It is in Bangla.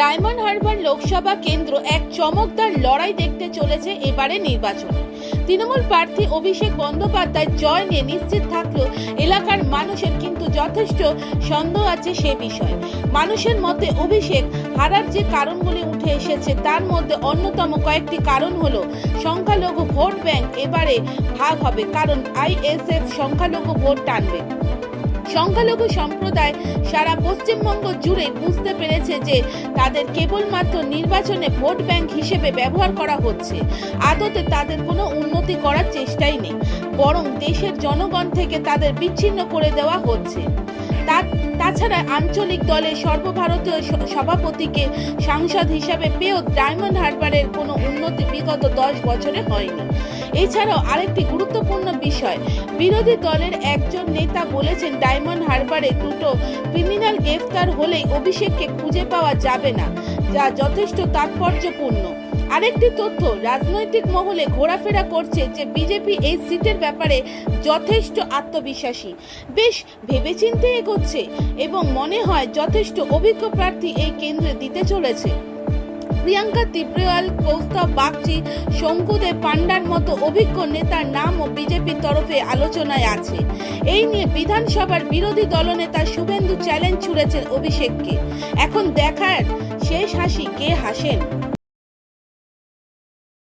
ডায়মন্ড হারবার লোকসভা কেন্দ্র এক চমকদার লড়াই দেখতে চলেছে এবারে নির্বাচনে। তৃণমূল প্রার্থী অভিষেক বন্দ্যোপাধ্যায় জয় নিয়ে নিশ্চিত থাকলেও এলাকার মানুষের কিন্তু যথেষ্ট সন্দেহ আছে সে বিষয়ে। মানুষের মধ্যে অভিষেক হারার যে কারণগুলি উঠে এসেছে, তার মধ্যে অন্যতম কয়েকটি কারণ হলো সংখ্যালঘু ভোট ব্যাংক এবারে ভাগ হবে, কারণ আইএসএফ সংখ্যালঘু ভোট টানবে। সংখ্যালঘু সম্প্রদায় সারা পশ্চিমবঙ্গ জুড়ে বুঝতে পেরেছে যে তাদের কেবলমাত্র নির্বাচনে ভোট ব্যাংক হিসেবে ব্যবহার করা হচ্ছে। আদতে তাদের কোনো উন্নতি করার চেষ্টাই নেই, বরং দেশের জনগণ থেকে তাদের বিচ্ছিন্ন করে দেওয়া হচ্ছে। তাছাড়া আঞ্চলিক দলের সর্বভারতীয় সভাপতিকে সাংসদ হিসাবে পেয়েও ডায়মন্ড হারবারের কোনো উন্নতি বিগত দশ বছরে হয়নি। এছাড়াও আরেকটি গুরুত্বপূর্ণ বিষয়, বিরোধী দলের একজন নেতা বলেছেন, ডায়মন্ড হারবারে দুটো ক্রিমিনাল গ্রেফতার হলেই অভিষেককে খুঁজে পাওয়া যাবে না। যা যথেষ্ট তাৎপর্যপূর্ণ। আরেকটি তথ্য, রাজনৈতিক মহলে ঘোরাফেরা করছে যে বিজেপি এই সিটের ব্যাপারে যথেষ্ট আত্মবিশ্বাসী। বেশ ভেবেচিন্তে এগোচ্ছে এবং মনে হয় যথেষ্ট অভিজ্ঞ প্রার্থী এই কেন্দ্রে দিতে চলেছে। প্রিয়াঙ্কা তিব্রিওয়াল কৌস্তব বাগচি, শঙ্কুদেব পান্ডার মতো অভিজ্ঞ নেতার নাম ও বিজেপির তরফে আলোচনায় আছে। এই নিয়ে বিধানসভার বিরোধী দলনেতা শুভেন্দু চ্যালেঞ্জ ছুড়েছেন অভিষেককে। এখন দেখার শেষ হাসি কে হাসেন?